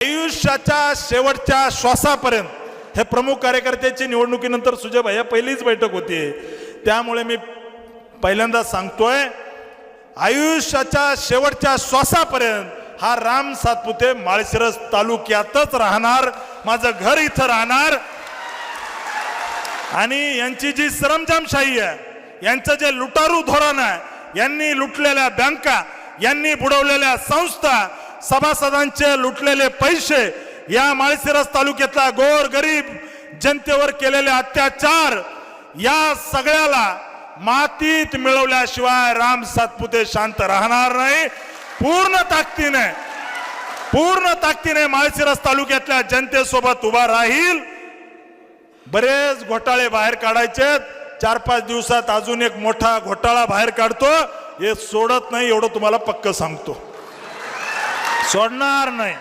आयुष्याच्या शेवटच्या श्वासापर्यंत हे प्रमुख कार्यकर्त्याची निवडणुकीनंतर सुजय भाई पहिलीच बैठक होती. त्यामुळे मी पहिल्यांदा सांगतोय आयुष्याच्या शेवटच्या श्वासापर्यंत हा राम सातपुते माळशिरस तालुक्यातच राहणार माझं घर इथं राहणार. आणि यांची जी सरंजामशाही आहे यांचं जे लुटारू धोरण आहे यांनी लुटलेल्या बँका यांनी बुडवलेल्या संस्था सभासदांचे लुटलेले पैसे या माळशिरस तालुक्यातला गोर गरीब जनतेवर केलेले अत्याचार या सगळ्याला मातीत मिळवल्याशिवाय राम सातपुते शांत राहणार नाही. पूर्ण ताकदीने पूर्ण ताकदीने माळशिरस तालुक्यातल्या जनतेसोबत उभा राहील. बरेच घोटाळे बाहेर काढायचे चार पाच दिवसात अजून एक मोठा घोटाळा बाहेर काढतो. हे सोडत नाही एवढं तुम्हाला पक्क सांगतो. सोडणार नाही.